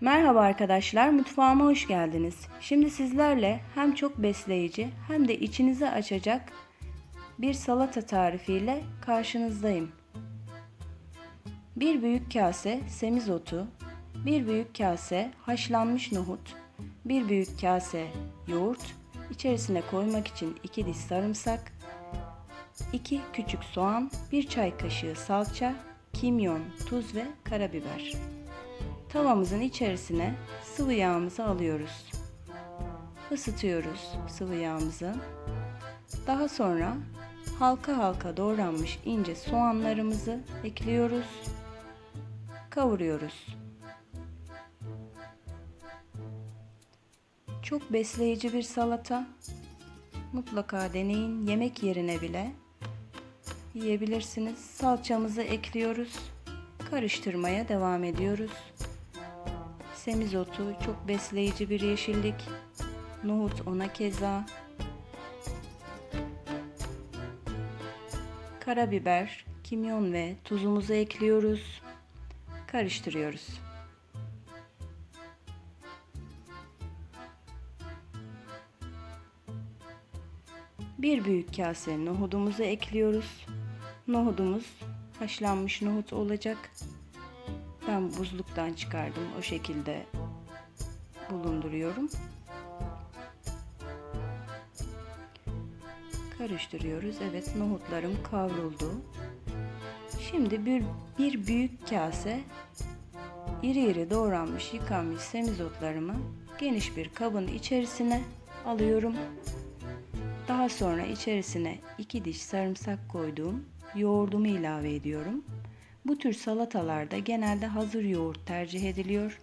Merhaba arkadaşlar, mutfağıma hoş geldiniz. Şimdi sizlerle hem çok besleyici hem de içinizi açacak bir salata tarifiyle karşınızdayım. Bir büyük kase semizotu, bir büyük kase haşlanmış nohut, bir büyük kase yoğurt, içerisine koymak için 2 diş sarımsak, 2 küçük soğan, 1 çay kaşığı salça, kimyon, tuz ve karabiber. Tavamızın içerisine sıvı yağımızı alıyoruz. Isıtıyoruz sıvı yağımızı. Daha sonra halka halka doğranmış ince soğanlarımızı ekliyoruz. Kavuruyoruz. Çok besleyici bir salata. Mutlaka deneyin. Yemek yerine bile yiyebilirsiniz. Salçamızı ekliyoruz. Karıştırmaya devam ediyoruz. Semizotu çok besleyici bir yeşillik. Nohut ona keza. Karabiber, kimyon ve tuzumuzu ekliyoruz. Karıştırıyoruz. Bir büyük kase nohudumuzu ekliyoruz. Nohudumuz haşlanmış nohut olacak. Ben buzluktan çıkardım. O şekilde bulunduruyorum. Karıştırıyoruz. Evet nohutlarım kavruldu. Şimdi bir, bir büyük kase iri iri doğranmış yıkanmış semizotlarımı geniş bir kabın içerisine alıyorum. Daha sonra içerisine iki diş sarımsak koyduğum yoğurdumu ilave ediyorum. Bu tür salatalarda genelde hazır yoğurt tercih ediliyor.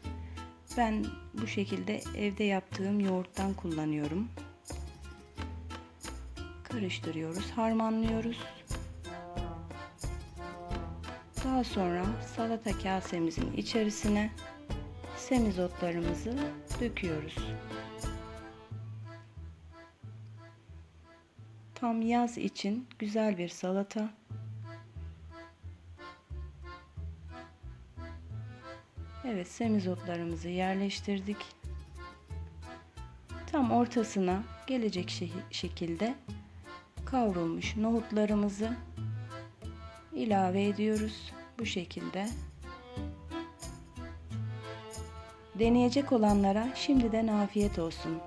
Ben bu şekilde evde yaptığım yoğurttan kullanıyorum. Karıştırıyoruz, harmanlıyoruz. Daha sonra salata kasemizin içerisine semizotlarımızı döküyoruz. Tam yaz için güzel bir salata. Evet semizotlarımızı yerleştirdik. Tam ortasına gelecek şe- şekilde kavrulmuş nohutlarımızı ilave ediyoruz. Bu şekilde. Deneyecek olanlara şimdiden afiyet olsun.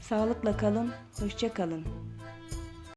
Sağlıkla kalın, hoşça kalın.